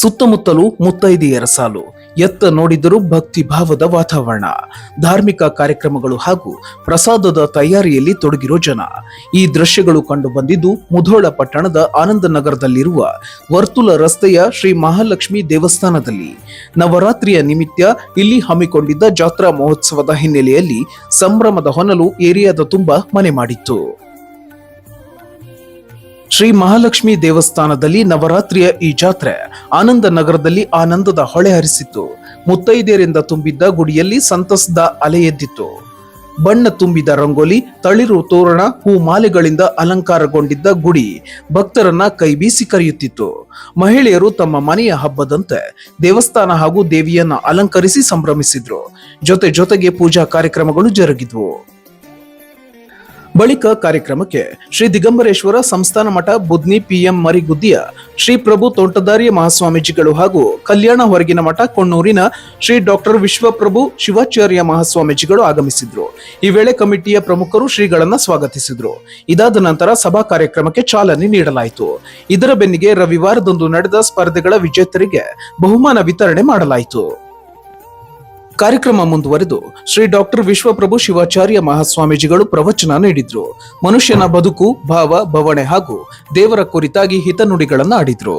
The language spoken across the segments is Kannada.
ಸುತ್ತಮುತ್ತಲು ಮುತ್ತೈದೆಯರ ಸಾಲು. ಎತ್ತ ನೋಡಿದರೂ ಭಕ್ತಿ ಭಾವದ ವಾತಾವರಣ. ಧಾರ್ಮಿಕ ಕಾರ್ಯಕ್ರಮಗಳು ಹಾಗೂ ಪ್ರಸಾದದ ತಯಾರಿಯಲ್ಲಿ ತೊಡಗಿರೋ ಜನ. ಈ ದೃಶ್ಯಗಳು ಕಂಡು ಬಂದಿದ್ದು ಮುಧೋಳ ಪಟ್ಟಣದ ಆನಂದನಗರದಲ್ಲಿರುವ ವರ್ತುಲ ರಸ್ತೆಯ ಶ್ರೀ ಮಹಾಲಕ್ಷ್ಮಿ ದೇವಸ್ಥಾನದಲ್ಲಿ. ನವರಾತ್ರಿಯ ನಿಮಿತ್ತ ಇಲ್ಲಿ ಹಮ್ಮಿಕೊಂಡಿದ್ದ ಜಾತ್ರಾ ಮಹೋತ್ಸವದ ಹಿನ್ನೆಲೆಯಲ್ಲಿ ಸಂಭ್ರಮದ ಹೊನಲು ಏರಿಯಾದ ತುಂಬ ಮನೆ ಮಾಡಿತ್ತು. ಶ್ರೀ ಮಹಾಲಕ್ಷ್ಮಿ ದೇವಸ್ಥಾನದಲ್ಲಿ ನವರಾತ್ರಿಯ ಈ ಜಾತ್ರೆ ಆನಂದ ನಗರದಲ್ಲಿ ಆನಂದದ ಹೊಳೆ ಹರಿಸಿತ್ತು. ಮುತ್ತೈದೆಯರಿಂದ ತುಂಬಿದ್ದ ಗುಡಿಯಲ್ಲಿ ಸಂತಸದ ಅಲೆ ಎದ್ದಿತ್ತು. ಬಣ್ಣ ತುಂಬಿದ ರಂಗೋಲಿ, ತಳಿರು ತೋರಣ, ಹೂ ಮಾಲೆಗಳಿಂದ ಅಲಂಕಾರಗೊಂಡಿದ್ದ ಗುಡಿ ಭಕ್ತರನ್ನ ಕೈಬೀಸಿ ಕರೆಯುತ್ತಿತ್ತು. ಮಹಿಳೆಯರು ತಮ್ಮ ಮನೆಯ ಹಬ್ಬದಂತೆ ದೇವಸ್ಥಾನ ಹಾಗೂ ದೇವಿಯನ್ನ ಅಲಂಕರಿಸಿ ಸಂಭ್ರಮಿಸಿದ್ರು. ಜೊತೆ ಜೊತೆಗೆ ಪೂಜಾ ಕಾರ್ಯಕ್ರಮಗಳು ಜರುಗಿದ್ವು. ಬಳಿಕ ಕಾರ್ಯಕ್ರಮಕ್ಕೆ ಶ್ರೀ ದಿಗಂಬರೇಶ್ವರ ಸಂಸ್ಥಾನ ಮಠ ಬುದ್ನಿ ಪಿಎಂ ಮರಿಗುದ್ದಿಯ ಶ್ರೀ ಪ್ರಭು ತೋಂಟದಾರ್ಯ ಮಹಾಸ್ವಾಮೀಜಿಗಳು ಹಾಗೂ ಕಲ್ಯಾಣ ಹೊರಗಿನ ಮಠ ಕೊಣ್ಣೂರಿನ ಶ್ರೀ ಡಾಕ್ಟರ್ ವಿಶ್ವಪ್ರಭು ಶಿವಾಚಾರ್ಯ ಮಹಾಸ್ವಾಮೀಜಿಗಳು ಆಗಮಿಸಿದ್ರು. ಈ ವೇಳೆ ಕಮಿಟಿಯ ಪ್ರಮುಖರು ಶ್ರೀಗಳನ್ನ ಸ್ವಾಗತಿಸಿದ್ರು. ಇದಾದ ನಂತರ ಸಭಾ ಕಾರ್ಯಕ್ರಮಕ್ಕೆ ಚಾಲನೆ ನೀಡಲಾಯಿತು. ಇದರ ಬೆನ್ನಿಗೆ ರವಿವಾರದಂದು ನಡೆದ ಸ್ಪರ್ಧೆಗಳ ವಿಜೇತರಿಗೆ ಬಹುಮಾನ ವಿತರಣೆ ಮಾಡಲಾಯಿತು. ಕಾರ್ಯಕ್ರಮ ಮುಂದುವರೆದು ಶ್ರೀ ಡಾಕ್ಟರ್ ವಿಶ್ವಪ್ರಭು ಶಿವಾಚಾರ್ಯ ಮಹಾಸ್ವಾಮೀಜಿಗಳು ಪ್ರವಚನ ನೀಡಿದ್ರು. ಮನುಷ್ಯನ ಬದುಕು, ಭಾವ ಭವಣೆ ಹಾಗೂ ದೇವರ ಕುರಿತಾಗಿ ಹಿತನುಡಿಗಳನ್ನ ಆಡಿದ್ರು.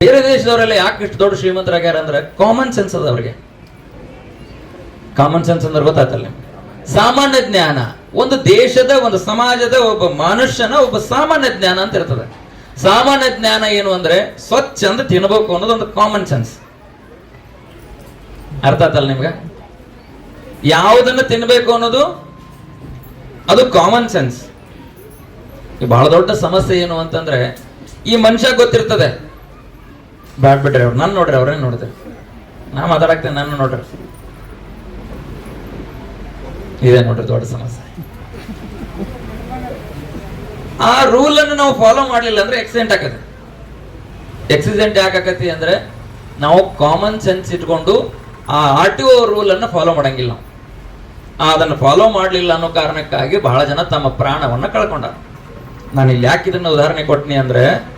ಬೇರೆ ದೇಶದವರೆಲ್ಲ ಯಾಕೆ ಇಷ್ಟು ದೊಡ್ಡ ಶ್ರೀಮಂತರಾಗ್ಯಾರ ಅಂದ್ರೆ ಕಾಮನ್ ಸೆನ್ಸ್ ಅದ ಅವ್ರಿಗೆ. ಕಾಮನ್ ಸೆನ್ಸ್ ಅಂದ್ರೆ ಗೊತ್ತಾಯ್ತಲ್ಲ ಸಾಮಾನ್ಯ ಜ್ಞಾನ. ಒಂದು ದೇಶದ, ಒಂದು ಸಮಾಜದ ಒಬ್ಬ ಮನುಷ್ಯನ ಒಬ್ಬ ಸಾಮಾನ್ಯ ಜ್ಞಾನ ಅಂತ ಇರ್ತದೆ. ಸಾಮಾನ್ಯ ಜ್ಞಾನ ಏನು ಅಂದ್ರೆ ಸ್ವಚ್ಛ ಅಂದ್ರೆ ತಿನ್ನಬೇಕು ಅನ್ನೋದು ಒಂದು ಕಾಮನ್ ಸೆನ್ಸ್ ಅರ್ಥ ಆತಲ್ಲ ನಿಮ್ಗೆ? ಯಾವುದನ್ನ ತಿನ್ಬೇಕು ಅನ್ನೋದು? ಅದು ಕಾಮನ್ ಸೆನ್ಸ್ ಬಹಳ ದೊಡ್ಡ ಸಮಸ್ಯೆ ಏನು ಅಂತಂದ್ರೆ, ಈ ಮನುಷ್ಯ ಗೊತ್ತಿರ್ತದೆ. ಬ್ಯಾಡ್ ಬಿಡ್ರಿ ಅವ್ರು, ನಾನು ನೋಡ್ರಿ, ಅವ್ರೇನ್ ನೋಡಿದೆ ನಾ ಮಾತಾಡಕ್ತೇನೆ ನನ್ನ ನೋಡ್ರಿ. ಇದೇ ನೋಡ್ರಿ, ದೊಡ್ಡ ಸಮಸ್ಯೆ. ಆ ರೂಲ್ ಅನ್ನು ನಾವು ಫಾಲೋ ಮಾಡಲಿಲ್ಲ ಅಂದ್ರೆ ಆಕ್ಸಿಡೆಂಟ್ ಆಗತ್ತೆ ಆಕ್ಸಿಡೆಂಟ್ ಯಾಕಾಕತಿ ಅಂದ್ರೆ, ನಾವು ಕಾಮನ್ ಸೆನ್ಸ್ ಇಟ್ಕೊಂಡು ಆ ಆರ್ ಟಿ ಒ ರೂಲ್ ಅನ್ನು ಫಾಲೋ ಮಾಡಂಗಿಲ್ಲ. ನಾವು ಅದನ್ನು ಫಾಲೋ ಮಾಡಲಿಲ್ಲ ಅನ್ನೋ ಕಾರಣಕ್ಕಾಗಿ ಬಹಳ ಜನ ತಮ್ಮ ಪ್ರಾಣವನ್ನು ಕಳ್ಕೊಂಡಾರ. ನಾನು ಇಲ್ಲಿ ಯಾಕೆ ಇದನ್ನು ಉದಾಹರಣೆ ಕೊಟ್ಟಿನಿ ಅಂದ್ರೆ,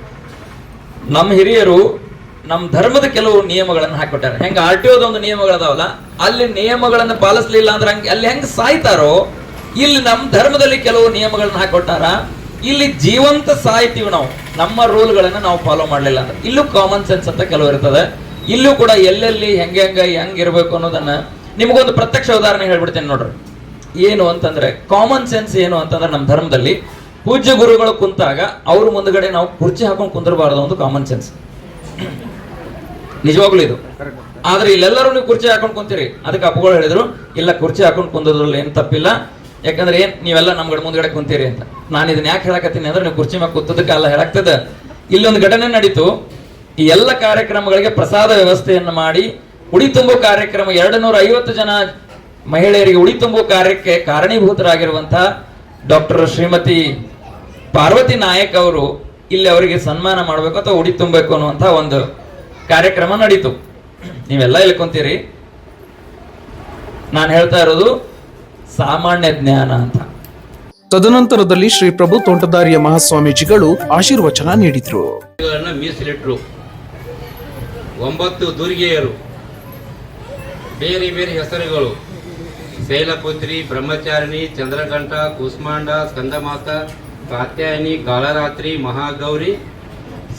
ನಮ್ಮ ಹಿರಿಯರು ನಮ್ಮ ಧರ್ಮದ ಕೆಲವು ನಿಯಮಗಳನ್ನು ಹಾಕಿಕೊಟ್ಟಾರೆ. ಹೆಂಗೆ ಆರ್ ಟಿ ಒಂದು ನಿಯಮಗಳದಾವಲ್ಲ, ಅಲ್ಲಿ ನಿಯಮಗಳನ್ನು ಪಾಲಿಸ್ಲಿಲ್ಲ ಅಂದ್ರೆ ಹಂಗೆ, ಅಲ್ಲಿ ಹೆಂಗೆ ಸಾಯ್ತಾರೋ, ಇಲ್ಲಿ ನಮ್ಮ ಧರ್ಮದಲ್ಲಿ ಕೆಲವು ನಿಯಮಗಳನ್ನ ಹಾಕೊಟ್ಟಾರ ಇಲ್ಲಿ ಜೀವಂತ ಸಾಯ್ತೀವಿ ನಾವು. ನಮ್ಮ ರೂಲ್ಗಳನ್ನು ನಾವು ಫಾಲೋ ಮಾಡಲಿಲ್ಲ ಅಂದ್ರೆ. ಇಲ್ಲೂ ಕಾಮನ್ ಸೆನ್ಸ್ ಅಂತ ಕೆಲವು ಇರ್ತದೆ. ಇಲ್ಲೂ ಕೂಡ ಎಲ್ಲೆಲ್ಲಿ ಹೆಂಗೆ ಹೆಂಗೆ ಹೆಂಗಿರ್ಬೇಕು ಅನ್ನೋದನ್ನ ನಿಮಗೊಂದು ಪ್ರತ್ಯಕ್ಷ ಉದಾಹರಣೆ ಹೇಳ್ಬಿಡ್ತೇನೆ ನೋಡ್ರಿ. ಏನು ಅಂತಂದ್ರೆ ಕಾಮನ್ ಸೆನ್ಸ್ ಏನು ಅಂತಂದ್ರೆ ನಮ್ಮ ಧರ್ಮದಲ್ಲಿ ಪೂಜ್ಯ ಗುರುಗಳು ಕುಂತಾಗ ಅವ್ರ ಮುಂದ್ಗಡೆ ನಾವು ಕುರ್ಚಿ ಹಾಕೊಂಡು ಕುಂದಿರಬಾರ್ದು ಒಂದು ಕಾಮನ್ ಸೆನ್ಸ್ ನಿಜವಾಗ್ಲೂ ಇದು. ಆದ್ರೆ ಇಲ್ಲೆಲ್ಲರೂ ನೀವು ಕುರ್ಚಿ ಹಾಕೊಂಡು ಕುಂತೀರಿ. ಅದಕ್ಕೆ ಅಪ್ಪಗಳು ಹೇಳಿದ್ರು, ಇಲ್ಲ ಕುರ್ಚಿ ಹಾಕೊಂಡು ಕುಂದ್ರಲ್ಲಿ ಏನು ತಪ್ಪಿಲ್ಲ. ಯಾಕಂದ್ರೆ ಏನ್, ನೀವೆಲ್ಲ ನಮ್ಗಡೆ ಮುಂದ್ಗಡೆ ಕುಂತೀರಿ ಅಂತ. ನಾನು ಇದನ್ನ ಯಾಕೆ ಹೇಳಕತ್ತೀನಿ ಅಂದ್ರೆ ನೀವು ಕುರ್ಚಿ ಮ್ಯಾಗ ಕೂತದಕ್ಕೆ ಅಲ್ಲ ಹೇಳಾಗ್ತದ. ಇಲ್ಲೊಂದು ಘಟನೆ ನಡೀತು. ಈ ಎಲ್ಲ ಕಾರ್ಯಕ್ರಮಗಳಿಗೆ ಪ್ರಸಾದ ವ್ಯವಸ್ಥೆಯನ್ನು ಮಾಡಿ ಉಡಿ ತುಂಬೋ ಕಾರ್ಯಕ್ರಮ ಎರಡು ನೂರ ಐವತ್ತು ಜನ ಮಹಿಳೆಯರಿಗೆ ಉಡಿ ತುಂಬೋ ಕಾರ್ಯಕ್ಕೆ ಕಾರಣೀಭೂತರಾಗಿರುವಂತಹ ಡಾಕ್ಟರ್ ಶ್ರೀಮತಿ ಪಾರ್ವತಿ ನಾಯಕ್ ಅವರು ಇಲ್ಲಿ ಅವರಿಗೆ ಸನ್ಮಾನ ಮಾಡಬೇಕು ಅಥವಾ ಉಡಿ ತುಂಬಬೇಕು ಅನ್ನುವಂತಹ ಒಂದು ಕಾರ್ಯಕ್ರಮ ನಡೀತು. ನೀವೆಲ್ಲ ಇಲ್ಲಿ ಕುಂತೀರಿ. ನಾನು ಹೇಳ್ತಾ ಇರೋದು ಸಾಮಾನ್ಯ ಜ್ಞಾನ ಅಂತ. ತದನಂತರದಲ್ಲಿ ಶ್ರೀ ಪ್ರಭು ತೋಂಟದಾರ್ಯ ಮಹಾಸ್ವಾಮೀಜಿಗಳು ಆಶೀರ್ವಚನ ನೀಡಿದ್ರು. ಮೀಸಲಿಟ್ಟರು ಮೀಸಲಿಟ್ರು. ಒಂಬತ್ತು ದುರ್ಗೆಯರು. ಬೇರೆ ಬೇರೆ ಹೆಸರುಗಳು. ಶೈಲಪುತ್ರಿ, ಬ್ರಹ್ಮಚಾರಿಣಿ, ಚಂದ್ರಕಂಠ, ಕುಸ್ಮಾಂಡ, ಸ್ಕಂದಮಾತ, ಕಾತ್ಯಾಯನಿ, ಕಾಳರಾತ್ರಿ, ಮಹಾಗೌರಿ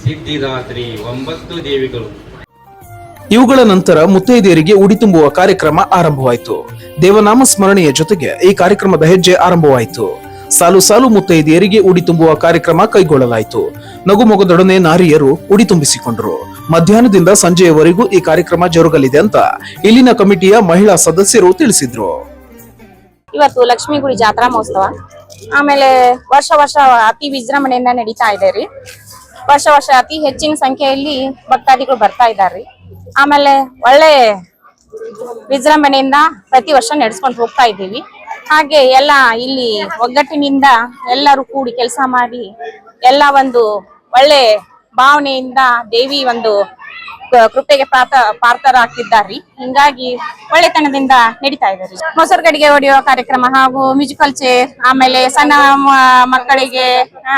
ಸಿದ್ಧಿದಾತ್ರಿ ಒಂಬತ್ತು ದೇವಿಗಳು. ಇವುಗಳ ನಂತರ ಮುತ್ತೈದೆಯರಿಗೆ ಉಡಿ ತುಂಬುವ ಕಾರ್ಯಕ್ರಮ ಆರಂಭವಾಯಿತು. ದೇವನಾಮ ಸ್ಮರಣೆಯ ಜೊತೆಗೆ ಈ ಕಾರ್ಯಕ್ರಮದ ಹೆಜ್ಜೆ ಆರಂಭವಾಯಿತು. ಸಾಲು ಸಾಲು ಮುತ್ತೈದೆಯರಿಗೆ ಉಡಿ ತುಂಬುವ ಕಾರ್ಯಕ್ರಮ ಕೈಗೊಳ್ಳಲಾಯಿತು. ನಗುಮೊಗದೊಡನೆ ನಾರಿಯರು ಉಡಿ ತುಂಬಿಸಿಕೊಂಡರು. ಮಧ್ಯಾಹ್ನದಿಂದ ಸಂಜೆಯವರೆಗೂ ಈ ಕಾರ್ಯಕ್ರಮ ಜರುಗಲಿದೆ ಅಂತ ಇಲ್ಲಿನ ಕಮಿಟಿಯ ಮಹಿಳಾ ಸದಸ್ಯರು ತಿಳಿಸಿದ್ರು. ಇವತ್ತು ಲಕ್ಷ್ಮೀ ಗುಡಿ ಜಾತ್ರಾ ಮಹೋತ್ಸವ. ಆಮೇಲೆ ವರ್ಷ ವರ್ಷ ಅತಿ ವಿಜೃಂಭಣೆಯಿಂದ ನಡೀತಾ ಇದೆ ರೀ. ವರ್ಷ ವರ್ಷ ಅತಿ ಹೆಚ್ಚಿನ ಸಂಖ್ಯೆಯಲ್ಲಿ ಭಕ್ತಾದಿಗಳು ಬರ್ತಾ ಇದ್ದಾರೆ ಆಮೇಲೆ ಒಳ್ಳೆ ವಿಜೃಂಭಣೆಯಿಂದ ಪ್ರತಿ ವರ್ಷ ನಡೆಸ್ಕೊಂಡು ಹೋಗ್ತಾ ಇದ್ದೀವಿ. ಹಾಗೆ ಎಲ್ಲ ಇಲ್ಲಿ ಒಗ್ಗಟ್ಟಿನಿಂದ ಎಲ್ಲರೂ ಕೂಡಿ ಕೆಲಸ ಮಾಡಿ ಎಲ್ಲ ಒಂದು ಒಳ್ಳೆ ಭಾವನೆಯಿಂದ ದೇವಿ ಒಂದು ಕೃಪೆಗೆ ಪಾತ್ರ ಪಾತ್ರರಾಗ್ತಿದ್ದಾರ್ರಿ. ಹಿಂಗಾಗಿ ಒಳ್ಳೆತನದಿಂದ ನಡೀತಾ ಇದ್ದಾರೆ ಮೊಸರು ಗಡಿಗೆ ಹೊಡೆಯುವ ಕಾರ್ಯಕ್ರಮ ಹಾಗೂ ಮ್ಯೂಸಿಕಲ್ ಚೇರ್ ಆಮೇಲೆ ಸಣ್ಣ ಮಕ್ಕಳಿಗೆ ಹಾ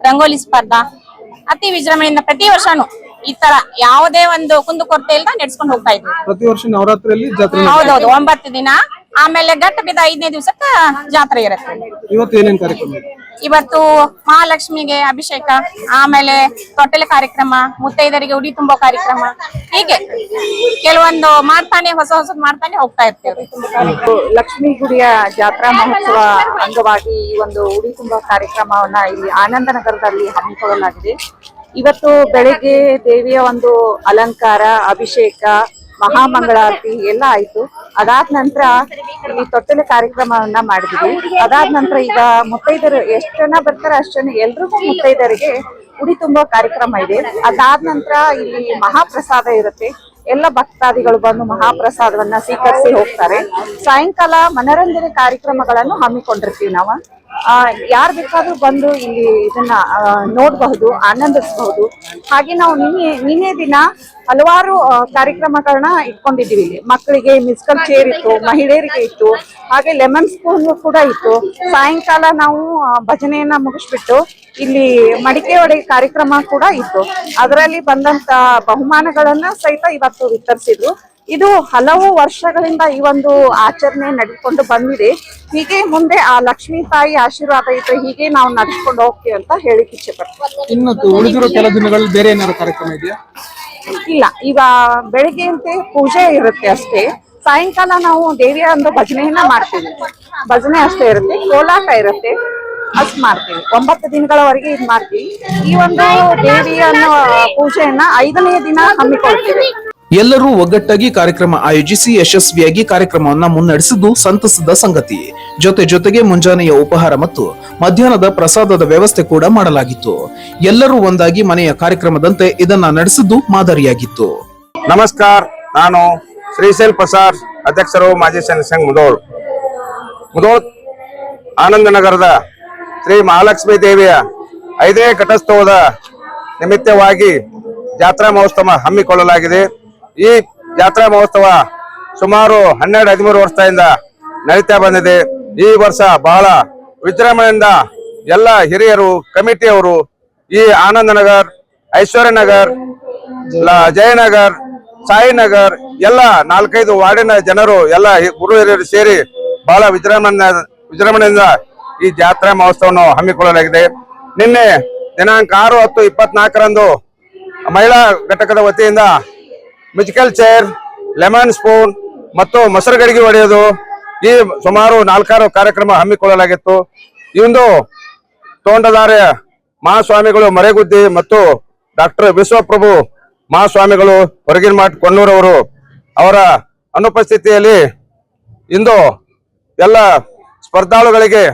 ರಂಗೋಲಿ ಸ್ಪರ್ಧಾ ಅತಿ ವಿಜೃಂಭಣೆಯಿಂದ ಪ್ರತಿ ವರ್ಷನು ಈ ತರ ಯಾವುದೇ ಒಂದು ಕುಂದುಕೊರತೆ ಇಲ್ಲ ನಡೆಸ್ಕೊಂಡು ಹೋಗ್ತಾ ಇದ್ವಿ. ಪ್ರತಿ ವರ್ಷ ನವರಾತ್ರಿಯಲ್ಲಿ ಹೌದೌದು. ಒಂಬತ್ತು ದಿನ ಆಮೇಲೆ ಗಟ್ಟ ಬಿದ್ದ ಐದನೇ ದಿವಸಕ್ಕ ಜಾತ್ರೆ ಇರುತ್ತೆ. ಇವತ್ತು ಏನೇನ್ ಕಾರ್ಯಕ್ರಮ? ಇವತ್ತು ಮಹಾಲಕ್ಷ್ಮಿಗೆ ಅಭಿಷೇಕ ಆಮೇಲೆ ತೊಟ್ಟಲೆ ಕಾರ್ಯಕ್ರಮ ಮುತ್ತೈದರಿಗೆ ಉಡಿ ತುಂಬೋ ಕಾರ್ಯಕ್ರಮ ಹೀಗೆ. ಕೆಲವೊಂದು ಮಾಡ್ತಾನೆ ಹೊಸ ಹೊಸದ್ ಮಾಡ್ತಾನೆ ಹೋಗ್ತಾ ಇರ್ತೇವೆ. ಲಕ್ಷ್ಮೀ ಗುಡಿಯ ಜಾತ್ರಾ ಮಹೋತ್ಸವ ಅಂಗವಾಗಿ ಈ ಒಂದು ಉಡಿ ತುಂಬೋ ಕಾರ್ಯಕ್ರಮವನ್ನ ಇಲ್ಲಿ ಆನಂದ ನಗರದಲ್ಲಿ ಹಮ್ಮಿಕೊಳ್ಳಲಾಗಿದೆ. ಇವತ್ತು ಬೆಳಿಗ್ಗೆ ದೇವಿಯ ಒಂದು ಅಲಂಕಾರ ಅಭಿಷೇಕ ಮಹಾಮಂಗಳಾರತಿ ಎಲ್ಲ ಆಯ್ತು. ಅದಾದ ನಂತರ ಇಲ್ಲಿ ತೊಟ್ಟಲೆ ಕಾರ್ಯಕ್ರಮವನ್ನ ಮಾಡಿದ್ವಿ. ಅದಾದ ನಂತರ ಈಗ ಮುತ್ತೈದರು ಎಷ್ಟು ಜನ ಬರ್ತಾರೆ ಅಷ್ಟು ಜನ ಎಲ್ರಿಗೂ ಮುತ್ತೈದರಿಗೆ ಉಡಿ ತುಂಬೋ ಕಾರ್ಯಕ್ರಮ ಇದೆ. ಅದಾದ ನಂತರ ಇಲ್ಲಿ ಮಹಾಪ್ರಸಾದ ಇರುತ್ತೆ. ಎಲ್ಲ ಭಕ್ತಾದಿಗಳು ಬಂದು ಮಹಾಪ್ರಸಾದವನ್ನ ಸ್ವೀಕರಿಸಿ ಹೋಗ್ತಾರೆ. ಸಾಯಂಕಾಲ ಮನರಂಜನೆ ಕಾರ್ಯಕ್ರಮಗಳನ್ನು ಹಮ್ಮಿಕೊಂಡಿರ್ತೀವಿ ನಾವು. ಯಾರು ಬೇಕಾದ್ರೂ ಬಂದು ಇಲ್ಲಿ ಇದನ್ನ ನೋಡಬಹುದು, ಆನಂದಿಸಬಹುದು. ಹಾಗೆ ನಾವು ನಿನ್ನೆ ನಿನ್ನೆ ದಿನ ಹಲವಾರು ಕಾರ್ಯಕ್ರಮಗಳನ್ನ ಇಟ್ಕೊಂಡಿದ್ದೀವಿ ಇಲ್ಲಿ. ಮಕ್ಕಳಿಗೆ ಮಿಸ್ಕಲ್ ಚೇರ್ ಇತ್ತು, ಮಹಿಳೆಯರಿಗೆ ಇತ್ತು, ಹಾಗೆ ಲೆಮನ್ ಸ್ಪೂನ್ ಕೂಡ ಇತ್ತು. ಸಾಯಂಕಾಲ ನಾವು ಭಜನೆಯನ್ನ ಮುಗಿಸ್ಬಿಟ್ಟು ಇಲ್ಲಿ ಮಡಿಕೆ ಒಡೆ ಕಾರ್ಯಕ್ರಮ ಕೂಡ ಇತ್ತು. ಅದರಲ್ಲಿ ಬಂದಂತ ಬಹುಮಾನಗಳನ್ನ ಸಹಿತ ಇವತ್ತು ವಿತರಿಸಿದ್ರು. ಇದು ಹಲವು ವರ್ಷಗಳಿಂದ ಈ ಒಂದು ಆಚರಣೆ ನಡೆದುಕೊಂಡು ಬಂದಿದೆ. ಹೀಗೆ ಮುಂದೆ ಆ ಲಕ್ಷ್ಮೀ ತಾಯಿ ಆಶೀರ್ವಾದ ಇದ್ರೆ ಹೀಗೆ ನಾವು ನಡೆಸ್ಕೊಂಡು ಹೋಗ್ತೀವಿ ಅಂತ ಹೇಳಿಕ್ ಇಚ್ಛೆ ಪಡ್ತೀನಿ ಇನ್ನು ಉಳಿದಿರೋ ಕೆಲ ದಿನಗಳಲ್ಲಿ ಬೇರೆ ಏನಾದ್ರು ಕಾರ್ಯಕ್ರಮ ಇದೆಯಾ? ಇಲ್ಲ ಈಗ ಬೆಳಿಗ್ಗೆಯಂತೆ ಪೂಜೆ ಇರುತ್ತೆ ಅಷ್ಟೇ. ಸಾಯಂಕಾಲ ನಾವು ದೇವಿಯ ಒಂದು ಭಜನೆಯನ್ನ ಮಾಡ್ತೀವಿ. ಭಜನೆ ಅಷ್ಟೇ ಇರುತ್ತೆ ಕೋಲಾಟ ಇರುತ್ತೆ. ಅಷ್ಟು ಮಾಡ್ತೀವಿ. ಒಂಬತ್ತು ದಿನಗಳವರೆಗೆ ಇದು ಮಾಡ್ತೀವಿ. ಈ ಒಂದು ದೇವಿಯನ್ನು ಪೂಜೆಯನ್ನ ಐದನೇ ದಿನ ಹಮ್ಮಿಕೊಳ್ತೀವಿ. ಎಲ್ಲರೂ ಒಗ್ಗಟ್ಟಾಗಿ ಕಾರ್ಯಕ್ರಮ ಆಯೋಜಿಸಿ ಯಶಸ್ವಿಯಾಗಿ ಕಾರ್ಯಕ್ರಮವನ್ನು ಮುನ್ನಡೆಸಿದ್ದು ಸಂತಸದ ಸಂಗತಿ. ಜೊತೆ ಜೊತೆಗೆ ಮುಂಜಾನೆಯ ಉಪಹಾರ ಮತ್ತು ಮಧ್ಯಾಹ್ನದ ಪ್ರಸಾದದ ವ್ಯವಸ್ಥೆ ಕೂಡ ಮಾಡಲಾಗಿತ್ತು. ಎಲ್ಲರೂ ಒಂದಾಗಿ ಮನೆಯ ಕಾರ್ಯಕ್ರಮದಂತೆ ಇದನ್ನ ನಡೆಸಿದ್ದು ಮಾದರಿಯಾಗಿತ್ತು. ನಮಸ್ಕಾರ, ನಾನು ಶ್ರೀಶೈಲ್ ಪ್ರಸಾದ್, ಅಧ್ಯಕ್ಷರು ಮಾಜಿ ಸಂಘ ಮುದೋಳ್. ಮುದೋಳ್, ಆನಂದ ನಗರದ ಶ್ರೀ ಮಹಾಲಕ್ಷ್ಮೀ ದೇವಿಯ ಐದನೇ ಘಟೋತ್ಸವದ ನಿಮಿತ್ತವಾಗಿ ಜಾತ್ರಾ ಮಹೋತ್ಸವ ಹಮ್ಮಿಕೊಳ್ಳಲಾಗಿದೆ. ಈ ಜಾತ್ರಾ ಮಹೋತ್ಸವ ಸುಮಾರು ಹನ್ನೆರಡು, ಹದಿಮೂರು ವರ್ಷದಿಂದ ನಡೀತಾ ಬಂದಿದೆ. ಈ ವರ್ಷ ಬಹಳ ವಿಜೃಂಭಣೆಯಿಂದ ಎಲ್ಲ ಹಿರಿಯರು, ಕಮಿಟಿಯವರು ಈ ಆನಂದ ನಗರ್, ಐಶ್ವರ್ಯ ನಗರ್ ಜಯನಗರ್, ಸಾಯಿ ನಗರ್, ಎಲ್ಲ ನಾಲ್ಕೈದು ವಾರ್ಡಿನ ಜನರು, ಎಲ್ಲ ಗುರು ಹಿರಿಯರು ಸೇರಿ ಬಹಳ ವಿಜೃಂಭಣೆ, ವಿಜೃಂಭಣೆಯಿಂದ ಈ ಜಾತ್ರಾ ಮಹೋತ್ಸವವನ್ನು ಹಮ್ಮಿಕೊಳ್ಳಲಾಗಿದೆ. ನಿನ್ನೆ ದಿನಾಂಕ ಆರು ಹತ್ತು ಇಪ್ಪತ್ನಾಲ್ಕರಂದು ಮಹಿಳಾ ಘಟಕದ ವತಿಯಿಂದ ಮ್ಯೂಸಿಕಲ್ ಚೇರ್, ಲೆಮನ್ ಸ್ಪೂನ್ ಮತ್ತು ಮೊಸರು ಗಡಿಗೆ ಹೊಡೆಯೋದು ಈ ಸುಮಾರು ನಾಲ್ಕಾರು ಕಾರ್ಯಕ್ರಮ ಹಮ್ಮಿಕೊಳ್ಳಲಾಗಿತ್ತು. ಇಂದು ತೋಂಡದಾರೆ ಮಹಾಸ್ವಾಮಿಗಳು ಮರೆಗುದ್ದಿ ಮತ್ತು ಡಾಕ್ಟರ್ ವಿಶ್ವಪ್ರಭು ಮಹಾಸ್ವಾಮಿಗಳು ಹೊರಗಿನ ಮಾಟ್ ಕೊಣ್ಣೂರವರು ಅವರ ಅನುಪಸ್ಥಿತಿಯಲ್ಲಿ ಇಂದು ಎಲ್ಲ ಸ್ಪರ್ಧಾಳುಗಳಿಗೆ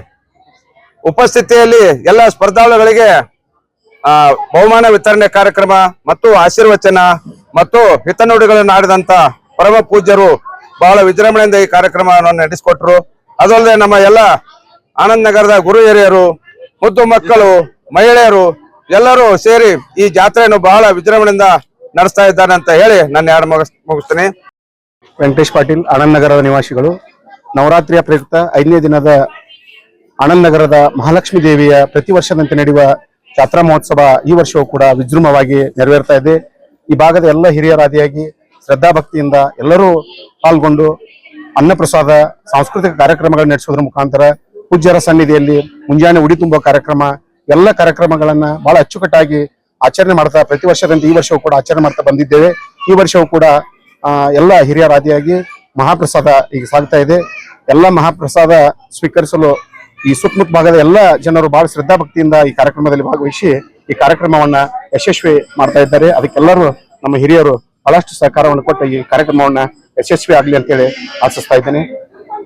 ಉಪಸ್ಥಿತಿಯಲ್ಲಿ ಎಲ್ಲ ಸ್ಪರ್ಧಾಳುಗಳಿಗೆ ಬಹುಮಾನ ವಿತರಣೆ ಕಾರ್ಯಕ್ರಮ ಮತ್ತು ಆಶೀರ್ವಚನ ಮತ್ತು ಹಿತನುಡಿಗಳನ್ನು ಆಡಿದಂತ ಪರಮ ಪೂಜ್ಯರು ಬಹಳ ವಿಜೃಂಭಣೆಯಿಂದ ಈ ಕಾರ್ಯಕ್ರಮವನ್ನು ನಡೆಸಿಕೊಟ್ರು. ಅದಲ್ಲದೆ ನಮ್ಮ ಎಲ್ಲ ಆನಂದ್ ನಗರದ ಗುರು ಹಿರಿಯರು, ಮುದ್ದು ಮಕ್ಕಳು, ಮಹಿಳೆಯರು ಎಲ್ಲರೂ ಸೇರಿ ಈ ಜಾತ್ರೆಯನ್ನು ಬಹಳ ವಿಜೃಂಭಣೆಯಿಂದ ನಡೆಸ್ತಾ ಇದ್ದಾರೆ ಅಂತ ಹೇಳಿ ನನ್ನ ಎರಡು ಮುಗಿಸ್, ಮುಗಿಸ್ತೀನಿ. ವೆಂಕಟೇಶ್ ಪಾಟೀಲ್, ಆನಂದ್ ನಗರದ ನಿವಾಸಿಗಳು. ನವರಾತ್ರಿಯ ಪ್ರಯುಕ್ತ ಐದನೇ ದಿನದ ಆನಂದ್ ನಗರದ ಮಹಾಲಕ್ಷ್ಮಿ ದೇವಿಯ ಪ್ರತಿ ವರ್ಷದಂತೆ ನಡೆಯುವ ಜಾತ್ರಾ ಮಹೋತ್ಸವ ಈ ವರ್ಷವೂ ಕೂಡ ವಿಜೃಂಭವಾಗಿ ನೆರವೇರ್ತಾ ಇದೆ. ಈ ಭಾಗದ ಎಲ್ಲ ಹಿರಿಯರಾದಿಯಾಗಿ ಶ್ರದ್ಧಾ ಭಕ್ತಿಯಿಂದ ಎಲ್ಲರೂ ಪಾಲ್ಗೊಂಡು ಅನ್ನಪ್ರಸಾದ ಸಾಂಸ್ಕೃತಿಕ ಕಾರ್ಯಕ್ರಮಗಳನ್ನು ನಡೆಸೋದ್ರ ಮುಖಾಂತರ ಪೂಜ್ಯರ ಸನ್ನಿಧಿಯಲ್ಲಿ ಮುಂಜಾನೆ ಉಡಿ ತುಂಬುವ ಕಾರ್ಯಕ್ರಮ, ಎಲ್ಲ ಕಾರ್ಯಕ್ರಮಗಳನ್ನ ಬಹಳ ಅಚ್ಚುಕಟ್ಟಾಗಿ ಆಚರಣೆ ಮಾಡ್ತಾ ಪ್ರತಿ ವರ್ಷದಂತೆ ಈ ವರ್ಷವೂ ಕೂಡ ಆಚರಣೆ ಮಾಡ್ತಾ ಬಂದಿದ್ದೇವೆ. ಈ ವರ್ಷವೂ ಕೂಡ ಎಲ್ಲ ಹಿರಿಯರಾದಿಯಾಗಿ ಮಹಾಪ್ರಸಾದ ಈಗ ಸಾಗ್ತಾ ಇದೆ. ಎಲ್ಲ ಮಹಾಪ್ರಸಾದ ಸ್ವೀಕರಿಸಲು ಈ ಸುತ್ತಮುತ್ತ ಭಾಗದ ಎಲ್ಲ ಜನರು ಬಹಳ ಶ್ರದ್ಧಾ ಭಕ್ತಿಯಿಂದ ಈ ಕಾರ್ಯಕ್ರಮದಲ್ಲಿ ಭಾಗವಹಿಸಿ ಈ ಕಾರ್ಯಕ್ರಮವನ್ನ ಯಶಸ್ವಿ ಮಾಡ್ತಾ ಇದ್ದಾರೆ. ಅದಕ್ಕೆಲ್ಲರೂ ನಮ್ಮ ಹಿರಿಯರು ಬಹಳಷ್ಟು ಸಹಕಾರವನ್ನು ಕೊಟ್ಟು ಈ ಕಾರ್ಯಕ್ರಮವನ್ನ ಯಶಸ್ವಿ ಆಗ್ಲಿ ಅಂತೇಳಿ ಆಶಿಸ್ತಾ ಇದ್ದೇನೆ.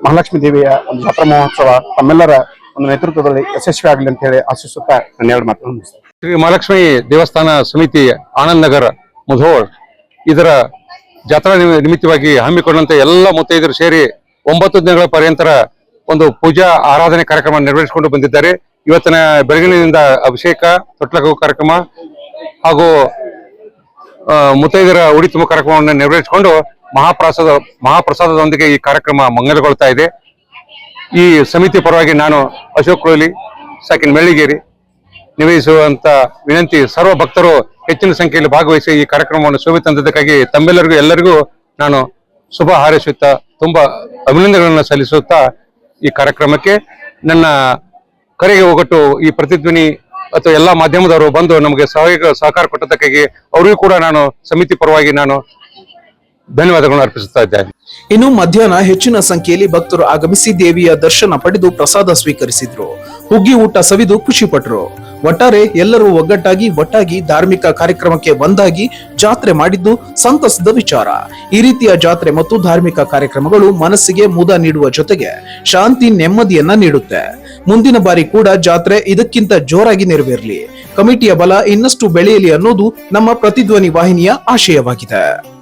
ಮಹಾಲಕ್ಷ್ಮಿ ದೇವಿಯ ಒಂದು ಜಾತ್ರಾ ಮಹೋತ್ಸವ ತಮ್ಮೆಲ್ಲರ ಒಂದು ನೇತೃತ್ವದಲ್ಲಿ ಯಶಸ್ವಿ ಆಗ್ಲಿ ಅಂತ ಹೇಳಿ ಆಶಿಸುತ್ತಾ ನನ್ನ ಎರಡು ಮಾತು ಶ್ರೀ ಮಹಾಲಕ್ಷ್ಮಿ ದೇವಸ್ಥಾನ ಸಮಿತಿ ಆನಂದ್ ನಗರ, ಮುಧೋಳ್, ಇದರ ಜಾತ್ರಾ ನಿಮಿ- ನಿಮಿತ್ತವಾಗಿ ಹಮ್ಮಿಕೊಂಡಂತ ಎಲ್ಲ ಮುತ್ತೈದರು ಸೇರಿ ಒಂಬತ್ತು ದಿನಗಳ ಪರ್ಯಂತರ ಒಂದು ಪೂಜಾ ಆರಾಧನೆ ಕಾರ್ಯಕ್ರಮ ನೆರವೇರಿಸಿಕೊಂಡು ಬಂದಿದ್ದಾರೆ. ಇವತ್ತಿನ ಬೆಳಗಿನಿಂದ ಅಭಿಷೇಕ ತೊಟ್ಲಗು ಕಾರ್ಯಕ್ರಮ ಹಾಗೂ ಮುತ್ತೈದರ ಉಡಿ ತುಂಬ ಕಾರ್ಯಕ್ರಮವನ್ನು ನೆರವೇರಿಸಿಕೊಂಡು ಮಹಾಪ್ರಸಾದ, ಮಹಾಪ್ರಸಾದದೊಂದಿಗೆ ಈ ಕಾರ್ಯಕ್ರಮ ಮಂಗಲಗೊಳ್ತಾ ಇದೆ. ಈ ಸಮಿತಿ ಪರವಾಗಿ ನಾನು ಅಶೋಕ್ ಕೊಹ್ಲಿ, ಸಾಕಿನ ಮೆಳ್ಳಿಗೇರಿ ನಿವೇಶಿಸುವಂತ ವಿನಂತಿ, ಸರ್ವ ಭಕ್ತರು ಹೆಚ್ಚಿನ ಸಂಖ್ಯೆಯಲ್ಲಿ ಭಾಗವಹಿಸಿ ಈ ಕಾರ್ಯಕ್ರಮವನ್ನು ಶೋಭೆ ತಂದದಕ್ಕಾಗಿ ತಮ್ಮೆಲ್ಲರಿಗೂ, ಎಲ್ಲರಿಗೂ ನಾನು ಶುಭ ಹಾರೈಸುತ್ತಾ, ತುಂಬಾ ಅಭಿನಂದನೆಗಳನ್ನು ಸಲ್ಲಿಸುತ್ತಾ ಈ ಕಾರ್ಯಕ್ರಮಕ್ಕೆ ನನ್ನ ಕರೆಗೆ ಒಗಟ್ಟು ಈ ಪ್ರತಿಧ್ವನಿ ಅಥವಾ ಎಲ್ಲಾ ಮಾಧ್ಯಮದವರು ಬಂದು ನಮಗೆ ಸಹಾಯ ಸಹಕಾರ ಕೊಟ್ಟದಕ್ಕಾಗಿ ಅವರಿಗೂ ಕೂಡ ನಾನು ಸಮಿತಿ ಪರವಾಗಿ ನಾನು ಧನ್ಯವಾದಗಳನ್ನು ಅರ್ಪಿಸುತ್ತಾ ಇದ್ದೇನೆ. ಇನ್ನು ಮಧ್ಯಾಹ್ನ ಹೆಚ್ಚಿನ ಸಂಖ್ಯೆಯಲ್ಲಿ ಭಕ್ತರು ಆಗಮಿಸಿ ದೇವಿಯ ದರ್ಶನ ಪಡೆದು ಪ್ರಸಾದ ಸ್ವೀಕರಿಸಿದ್ರು. ಹುಗ್ಗಿ ಊಟ ಸವಿದು ಖುಷಿ ಪಟ್ಟರು ಒಟ್ಟಾರೆ ಎಲ್ಲರೂ ಒಗ್ಗಟ್ಟಾಗಿ, ಒಟ್ಟಾಗಿ ಧಾರ್ಮಿಕ ಕಾರ್ಯಕ್ರಮಕ್ಕೆ ಒಂದಾಗಿ ಜಾತ್ರೆ ಮಾಡಿದ್ದು ಸಂತಸದ ವಿಚಾರ. ಈ ರೀತಿಯ ಜಾತ್ರೆ ಮತ್ತು ಧಾರ್ಮಿಕ ಕಾರ್ಯಕ್ರಮಗಳು ಮನಸ್ಸಿಗೆ ಮುದ ನೀಡುವ ಜೊತೆಗೆ ಶಾಂತಿ ನೆಮ್ಮದಿಯನ್ನ ನೀಡುತ್ತೆ. ಮುಂದಿನ ಬಾರಿ ಕೂಡ ಜಾತ್ರೆ ಇದಕ್ಕಿಂತ ಜೋರಾಗಿ ನೆರವೇರಲಿ. ಕಮಿಟಿಯ ಬಲ ಇನ್ನಷ್ಟು ಬೆಳೆಯಲಿ ಅನ್ನೋದು ನಮ್ಮ ಪ್ರತಿಧ್ವನಿ ವಾಹಿನಿಯ ಆಶಯವಾಗಿದೆ.